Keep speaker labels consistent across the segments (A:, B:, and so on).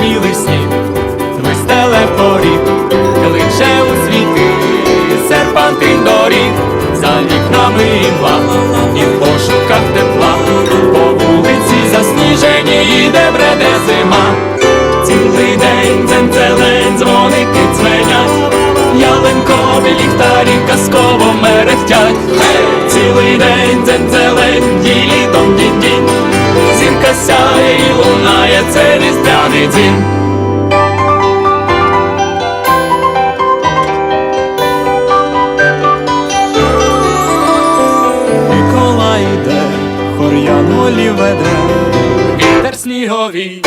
A: білий сніг, вистеле поріг, кличе у світи, серпантин доріг, за вікнами імла, і в пошуках тепла, по вулиці засніжені їде бреде зима. Цілий день дзень-зелень, дзвоники дзвенять, ялинкові ліхтарі казково мерехтять. Різдвяний дзвін. Микола йде, хор'янолі веде, вітер сніговий,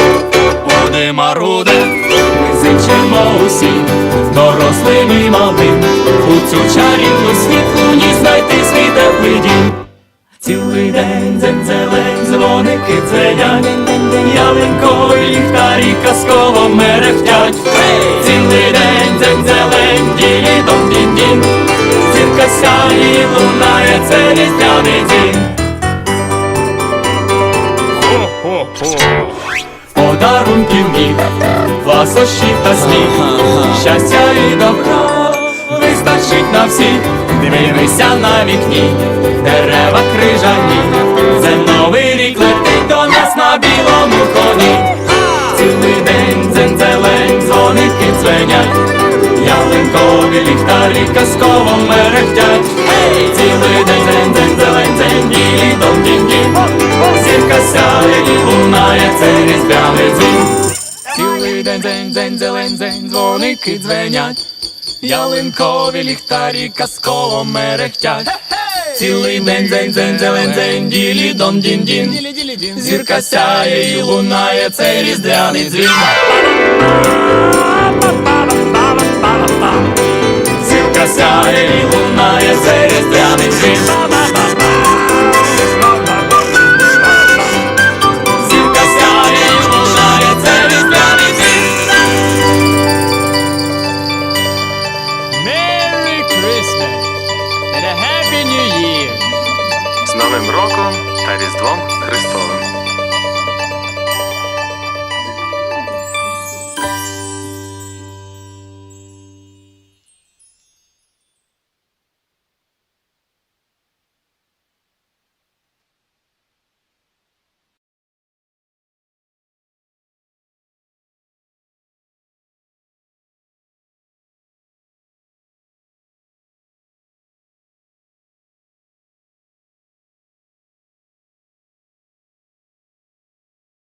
A: буде маруде, ми зичимо усі, дорослим і малим, у цю чарівну світлу ні знайти свій теплий дім. Цілий день дзень-зелень, дзвоники дзвенять, ялинкові казково мерехтять. Цілий день дзень-зелень, ділі дом дін дін Зірка сяє лунає, це різдвяний дім. Подарунків міг, ласощів та сміх, щастя і добра вистачить на всіх. Дивися на вікні, дерева крижані, дзвенять, ялинкові ліхтарі казково мерехтять. Цілий день дзень дзень зелень дзень ділі дом дінь дінь Зірка сяє і лунає, це різдвяний дзвін. Цілий день дзень дзень зелень дзень дзвоники дзвенять, ялинкові ліхтарі казково мерехтять. Цілий день дзень дзень зелень дзень ділі дом дін дін Зірка сяє і лунає, це різдвяний дзвін. Зірка сяє і лунає, це різдвяний дзвін.